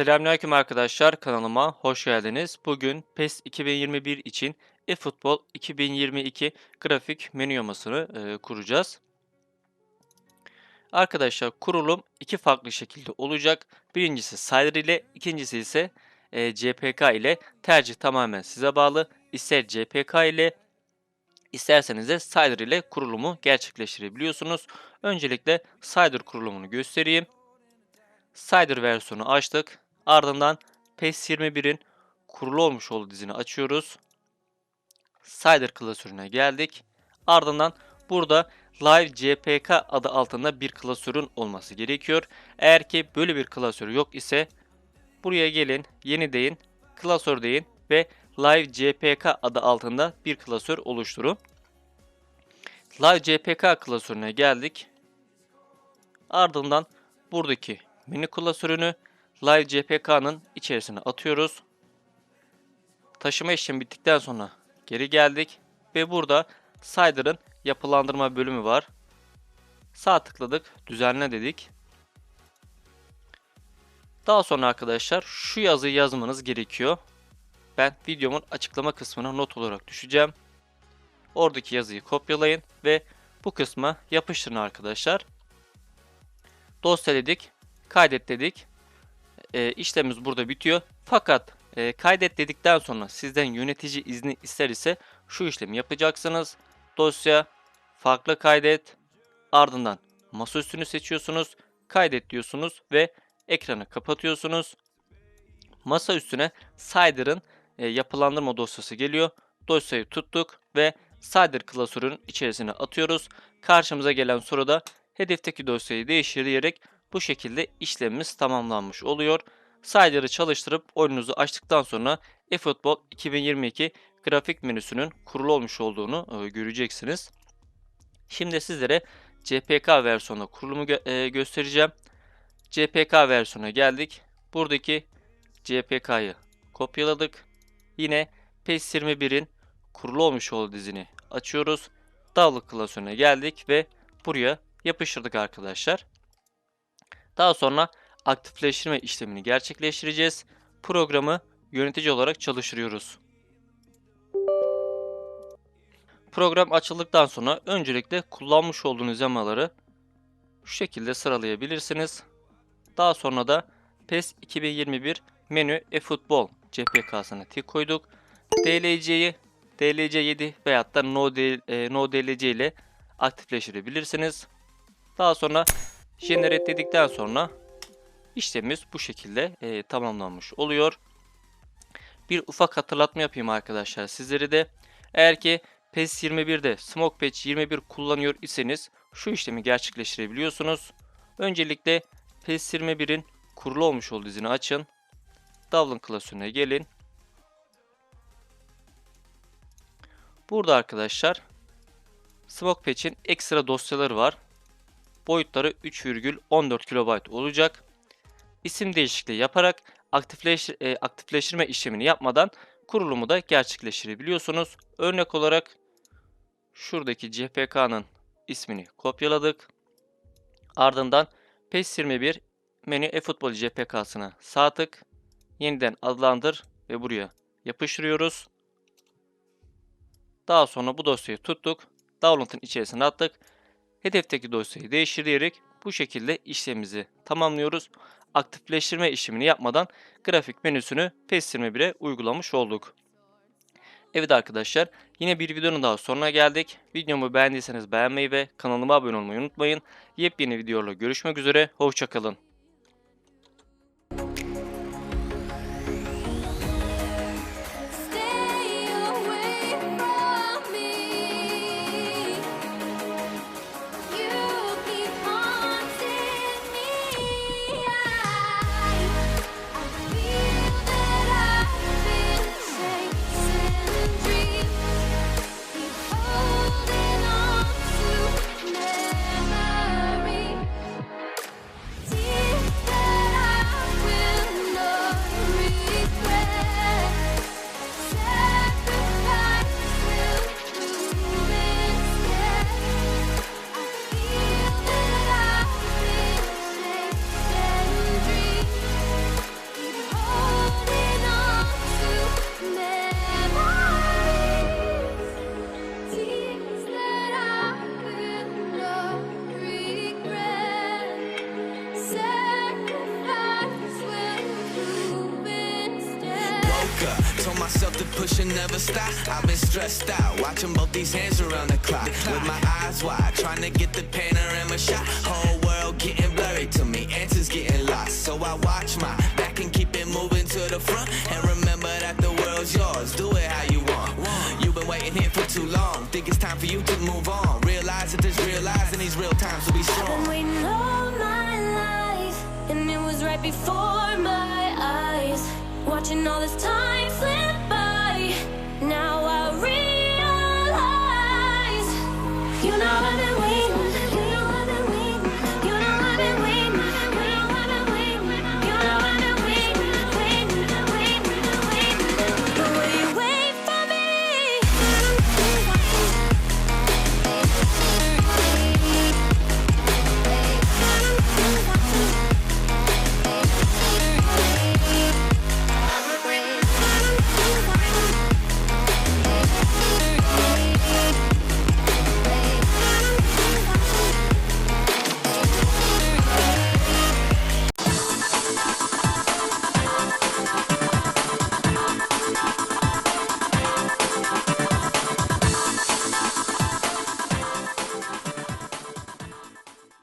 Selamünaleyküm arkadaşlar kanalıma hoş geldiniz. Bugün PES 2021 için eFootball 2022 grafik menü yamasını e, kuracağız. Arkadaşlar kurulum iki farklı şekilde olacak. Birincisi Slider ile, ikincisi ise e, CPK ile. Tercih tamamen size bağlı. İster CPK ile, isterseniz de Slider ile kurulumu gerçekleştirebiliyorsunuz. Öncelikle Slider kurulumunu göstereyim. Cider versiyonu açtık. Ardından PES 21'in kurulu olmuş olduğu dizini açıyoruz. Cider klasörüne geldik. Ardından burada Live CPK adı altında bir klasörün olması gerekiyor. Eğer ki böyle bir klasör yok ise buraya gelin, yeni deyin, klasör deyin ve Live CPK adı altında bir klasör oluşturun. Live CPK klasörüne geldik. Ardından buradaki menü klasörünü Live CPK'nın içerisine atıyoruz. Taşıma işlemi bittikten sonra geri geldik ve burada Cider'ın yapılandırma bölümü var. Sağ tıkladık, düzenle dedik. Daha sonra arkadaşlar şu yazıyı yazmanız gerekiyor. Ben videomun açıklama kısmına not olarak düşeceğim. Oradaki yazıyı kopyalayın ve bu kısma yapıştırın arkadaşlar. Dosya dedik, kaydet dedik. E, işlemimiz burada bitiyor. Fakat e, kaydet dedikten sonra sizden yönetici izni ister ise şu işlemi yapacaksınız. Dosya, farklı kaydet, ardından masaüstünü seçiyorsunuz, kaydet diyorsunuz ve ekranı kapatıyorsunuz. Masa üstüne Cider'ın e, yapılandırma dosyası geliyor. Dosyayı tuttuk ve Cider klasörünün içerisine atıyoruz. Karşımıza gelen soruda hedefteki dosyayı değiştir diyerek bu şekilde işlemimiz tamamlanmış oluyor. Cider'ı çalıştırıp oyununuzu açtıktan sonra eFootball 2022 grafik menüsünün kurulu olmuş olduğunu e, göreceksiniz. Şimdi sizlere CPK versiyonu kurulumu e, göstereceğim. CPK versiyona geldik. Buradaki CPK'yı kopyaladık. Yine PES 21'in kurulu olmuş olduğu dizini açıyoruz. Download klasörüne geldik ve buraya yapıştırdık arkadaşlar. Daha sonra aktifleştirme işlemini gerçekleştireceğiz. Programı yönetici olarak çalıştırıyoruz. Program açıldıktan sonra öncelikle kullanmış olduğunuz yamaları şu şekilde sıralayabilirsiniz. Daha sonra da PES 2021 menü eFootball CPK'sına tik koyduk. DLC'yi DLC 7 veyahut da no, e, no DLC ile aktifleştirebilirsiniz. Daha sonra generate dedikten sonra işlemimiz bu şekilde e, tamamlanmış oluyor. Bir ufak hatırlatma yapayım arkadaşlar sizlere de. Eğer ki PES 21'de Smoke Patch 21 kullanıyor iseniz şu işlemi gerçekleştirebiliyorsunuz. Öncelikle PES 21'in kurulu olmuş olduğu dizini açın. Davlin klasörüne gelin. Burada arkadaşlar Smoke Patch'in ekstra dosyaları var. Boyutları 3,14 KB olacak. İsim değişikliği yaparak aktifleş, e, aktifleştirme işlemini yapmadan kurulumu da gerçekleştirebiliyorsunuz. Örnek olarak şuradaki CPK'nın ismini kopyaladık. Ardından PES 21 menü eFootball CPK'sına sağ tık, yeniden adlandır ve buraya yapıştırıyoruz. Daha sonra bu dosyayı tuttuk. Download'ın içerisine attık. Hedefteki dosyayı değiştirerek bu şekilde işlemimizi tamamlıyoruz. Aktifleştirme işlemini yapmadan grafik menüsünü PES 21'e uygulamış olduk. Evet arkadaşlar yine bir videonun daha sonuna geldik. Videomu beğendiyseniz beğenmeyi ve kanalıma abone olmayı unutmayın. Yepyeni videolarla görüşmek üzere. Hoşçakalın. Pushing never stop. I've been stressed out, watching both these hands around the clock. With my eyes wide, trying to get the panorama shot. Whole world getting blurry to me, answers getting lost. So I watch my back and keep it moving to the front. And remember that the world's yours, do it how you want. You've been waiting here for too long, think it's time for you to move on. Realize that there's in these real times to be Been strong. waiting all my life, and it was right before my eyes. Watching all this time slip